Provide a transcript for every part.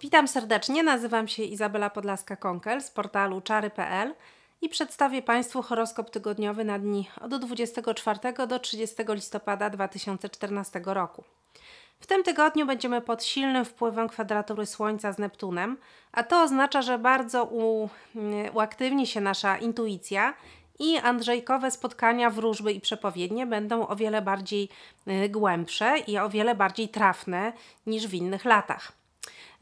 Witam serdecznie, nazywam się Izabela Podlaska-Konkel z portalu czary.pl i przedstawię Państwu horoskop tygodniowy na dni od 24 do 30 listopada 2014 roku. W tym tygodniu będziemy pod silnym wpływem kwadratury Słońca z Neptunem, a to oznacza, że bardzo u, mm, uaktywni się nasza intuicja i andrzejkowe spotkania, wróżby i przepowiednie będą o wiele bardziej y, głębsze i o wiele bardziej trafne niż w innych latach.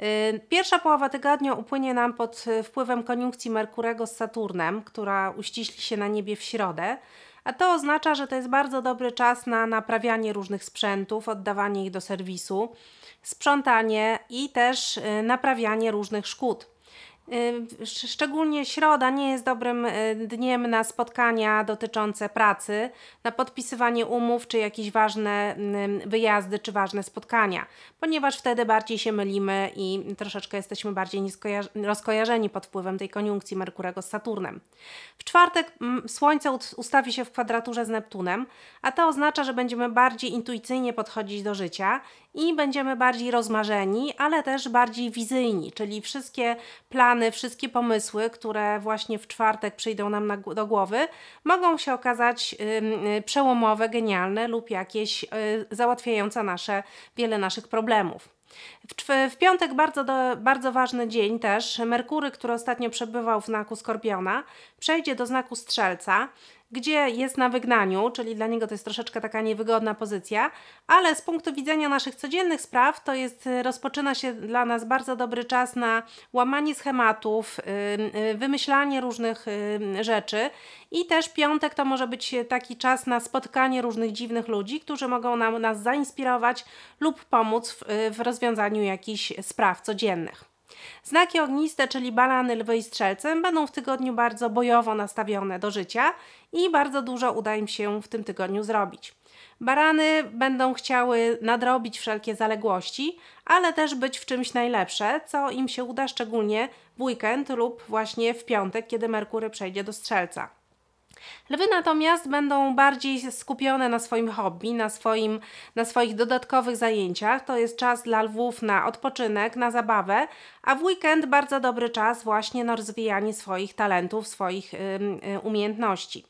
Y, pierwsza połowa tygodnia upłynie nam pod wpływem koniunkcji Merkurego z Saturnem, która uściśli się na niebie w środę, a to oznacza, że to jest bardzo dobry czas na naprawianie różnych sprzętów, oddawanie ich do serwisu, sprzątanie i też y, naprawianie różnych szkód. Y, szczególnie środa nie jest dobrym y, dniem na spotkania dotyczące pracy, na podpisywanie umów, czy jakieś ważne wyjazdy, czy ważne spotkania, ponieważ wtedy bardziej się mylimy i troszeczkę jesteśmy bardziej rozkojarzeni pod wpływem tej koniunkcji Merkurego z Saturnem. W czwartek Słońce ustawi się w kwadraturze z Neptunem, a to oznacza, że będziemy bardziej intuicyjnie podchodzić do życia i będziemy bardziej rozmarzeni, ale też bardziej wizyjni, czyli wszystkie plany, wszystkie pomysły, które właśnie w czwartek przyjdą nam na, do głowy, mogą się okazać y, przełomowe, genialne lub jakieś y, załatwiające nasze, wiele naszych problemów. W, w, piątek bardzo, do, bardzo ważny dzień też. Merkury, który ostatnio przebywał w znaku Skorpiona, przejdzie do znaku Strzelca gdzie jest na wygnaniu, czyli dla niego to jest troszeczkę taka niewygodna pozycja, ale z punktu widzenia naszych codziennych spraw to jest, y, rozpoczyna się dla nas bardzo dobry czas na łamanie schematów, wymyślanie różnych rzeczy i też piątek to może być taki czas na spotkanie różnych dziwnych ludzi, którzy mogą nam, nas zainspirować lub pomóc w, y, w rozwiązaniu jakichś spraw codziennych. Znaki ogniste, czyli balany, lwy i strzelce, będą w tygodniu bardzo bojowo nastawione do życia i bardzo dużo uda im się w tym tygodniu zrobić. Barany będą chciały nadrobić wszelkie zaległości, ale też być w czymś najlepsze, co im się uda szczególnie w weekend lub właśnie w piątek, kiedy Merkury przejdzie do strzelca. Lwy natomiast będą bardziej skupione na swoim hobby, na, swoim, na swoich dodatkowych zajęciach. To jest czas dla lwów na odpoczynek, na zabawę, a w weekend bardzo dobry czas właśnie na rozwijanie swoich talentów, swoich y, umiejętności.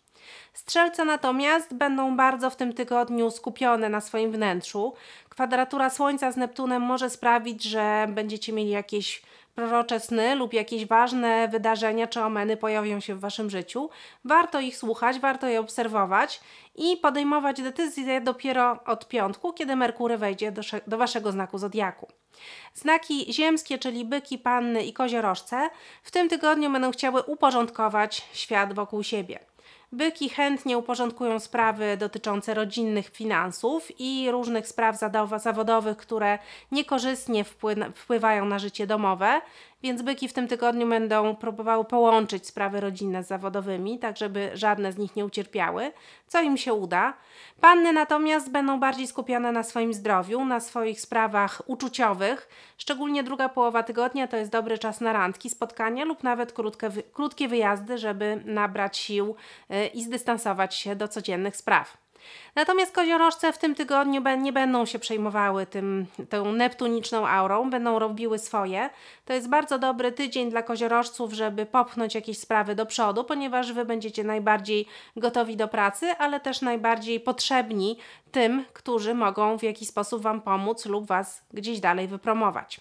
Strzelce natomiast będą bardzo w tym tygodniu skupione na swoim wnętrzu. Kwadratura Słońca z Neptunem może sprawić, że będziecie mieli jakieś prorocze sny lub jakieś ważne wydarzenia czy omeny pojawią się w Waszym życiu, warto ich słuchać, warto je obserwować i podejmować decyzje dopiero od piątku, kiedy Merkury wejdzie do, do Waszego znaku zodiaku. Znaki ziemskie, czyli byki, panny i koziorożce, w tym tygodniu będą chciały uporządkować świat wokół siebie. Byki chętnie uporządkują sprawy dotyczące rodzinnych finansów i różnych spraw zawodowych, które niekorzystnie wpływają na życie domowe, więc byki w tym tygodniu będą próbowały połączyć sprawy rodzinne z zawodowymi, tak żeby żadne z nich nie ucierpiały, co im się uda. Panny natomiast będą bardziej skupione na swoim zdrowiu, na swoich sprawach uczuciowych. Szczególnie druga połowa tygodnia to jest dobry czas na randki, spotkania lub nawet krótkie, krótkie wyjazdy, żeby nabrać sił y, i zdystansować się do codziennych spraw. Natomiast koziorożce w tym tygodniu nie będą się przejmowały tym, tą neptuniczną aurą, będą robiły swoje. To jest bardzo dobry tydzień dla koziorożców, żeby popchnąć jakieś sprawy do przodu, ponieważ Wy będziecie najbardziej gotowi do pracy, ale też najbardziej potrzebni tym, którzy mogą w jakiś sposób Wam pomóc lub Was gdzieś dalej wypromować.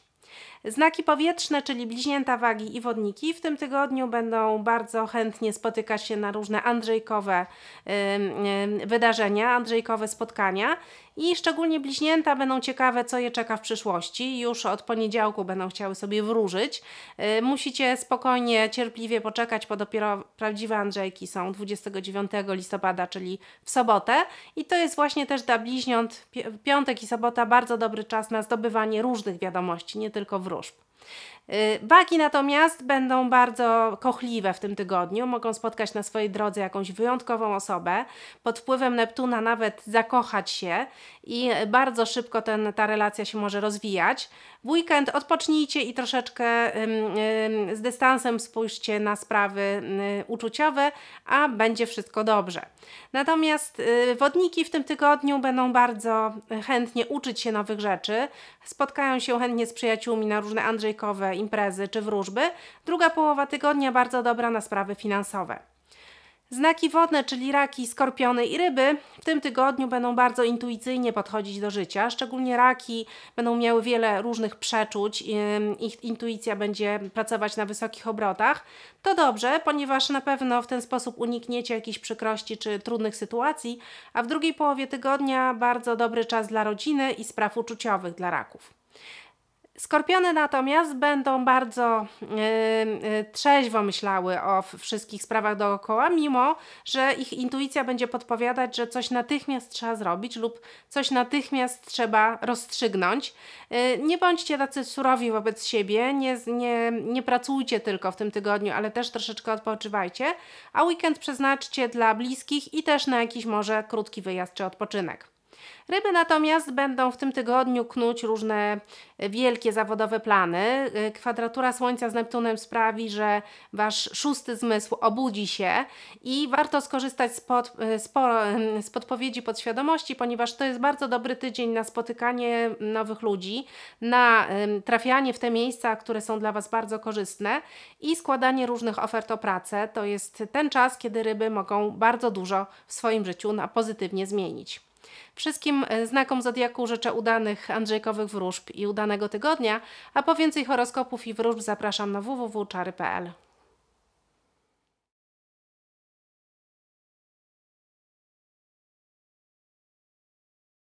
Znaki powietrzne, czyli bliźnięta wagi i wodniki, w tym tygodniu będą bardzo chętnie spotykać się na różne andrzejkowe wydarzenia, andrzejkowe spotkania i szczególnie bliźnięta będą ciekawe, co je czeka w przyszłości. Już od poniedziałku będą chciały sobie wróżyć. Musicie spokojnie, cierpliwie poczekać, bo dopiero prawdziwe Andrzejki są 29 listopada, czyli w sobotę. I to jest właśnie też dla bliźniąt piątek i sobota bardzo dobry czas na zdobywanie różnych wiadomości, nie tylko wróżb. Y, wagi natomiast będą bardzo kochliwe w tym tygodniu, mogą spotkać na swojej drodze jakąś wyjątkową osobę, pod wpływem Neptuna nawet zakochać się i bardzo szybko ten, ta relacja się może rozwijać. W weekend odpocznijcie i troszeczkę z dystansem spójrzcie na sprawy y, uczuciowe, a będzie wszystko dobrze. Natomiast y, wodniki w tym tygodniu będą bardzo chętnie uczyć się nowych rzeczy, spotkają się chętnie z przyjaciółmi na różne Andrzej imprezy czy wróżby. Druga połowa tygodnia bardzo dobra na sprawy finansowe. Znaki wodne, czyli raki, skorpiony i ryby, w tym tygodniu będą bardzo intuicyjnie podchodzić do życia. Szczególnie raki będą miały wiele różnych przeczuć, ich intuicja będzie pracować na wysokich obrotach. To dobrze, ponieważ na pewno w ten sposób unikniecie jakichś przykrości czy trudnych sytuacji, a w drugiej połowie tygodnia bardzo dobry czas dla rodziny i spraw uczuciowych dla raków. Skorpiony natomiast będą bardzo yy, trzeźwo myślały o wszystkich sprawach dookoła, mimo że ich intuicja będzie podpowiadać, że coś natychmiast trzeba zrobić lub coś natychmiast trzeba rozstrzygnąć. Yy, nie bądźcie tacy surowi wobec siebie, nie, nie, nie pracujcie tylko w tym tygodniu, ale też troszeczkę odpoczywajcie, a weekend przeznaczcie dla bliskich i też na jakiś może krótki wyjazd czy odpoczynek. Ryby natomiast będą w tym tygodniu knuć różne wielkie zawodowe plany. Kwadratura Słońca z Neptunem sprawi, że Wasz szósty zmysł obudzi się i warto skorzystać z, pod, z podpowiedzi podświadomości, ponieważ to jest bardzo dobry tydzień na spotykanie nowych ludzi, na trafianie w te miejsca, które są dla Was bardzo korzystne i składanie różnych ofert o pracę. To jest ten czas, kiedy ryby mogą bardzo dużo w swoim życiu na pozytywnie zmienić. Wszystkim e, znakom Zodiaku życzę udanych Andrzejkowych wróżb i udanego tygodnia, a po więcej horoskopów i wróżb zapraszam na www.czary.pl.